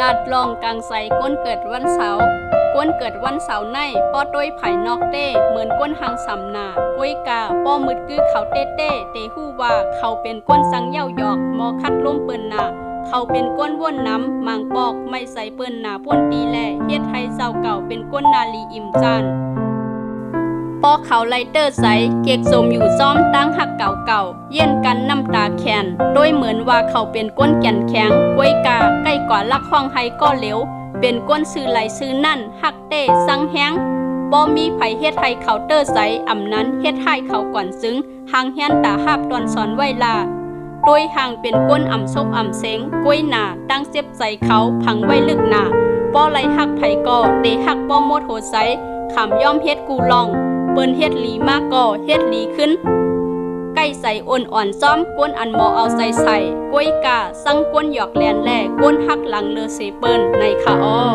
ลาดลองกลางใสก้นเกิดวันเสาร์ก้นเกิดวันเสาร์ในป้อต้วยไผ่นอกเต้เหมือนก้นหางสำนาก้วยกาป้อมืดกือเขาเต้เต้เตหู้ว่าเขาเป็นก้นสังเย่าหยอกมอคัดล้มเปิ้นนาเขาเป็นก้นว่นน้ำมังปอกไม่ใส่เปิ้นหนาพ่นตีแลเฮ็ดไทยเศร้าเก่าเป็นก้นนาลีอิ่มจาน ปอเขาไลเตอร์ใส เกกสมอยู่ซ้อมตั้งหักเก่าเก่า เยี่ยนกันน้ำตาแขนโดยเหมือนว่าเขาเป็นก้นแก่นแข็งกล้วยกาใกล้กว่าลักห้องไฮก็เหลวเป็นก้นซื้อไหลซื้อนั่นหักเต้สังแห้งบ่มีไผเฮ็ดให้เขาเตอร์ใสอ่ำนั้นเฮ็ดให้เขาก่อนซึ้งหางเฮียนตาหาบตอนสอนไวลาโดยห่างเป็นก้นอ่ำซบอ่ำเสงกล้วยหนาตั้งเสียบใจเขาพังไว้ลึกหนาป้อไรหักไผก่อเตหักป้อโมดโหไซขำย่อมเฮ็ดกูลอง ปิ้นเฮ็ดหลีมากก่อเฮ็ดหลีขึ้นใกล้ใส่อ่อนอ่อนซ้อมก้นอันหมอเอาใส่ใส่กล้วยกาสั่งก้นหยอกแลนแล่ก้นหักหลังเลอเซเปิ้นในคาออ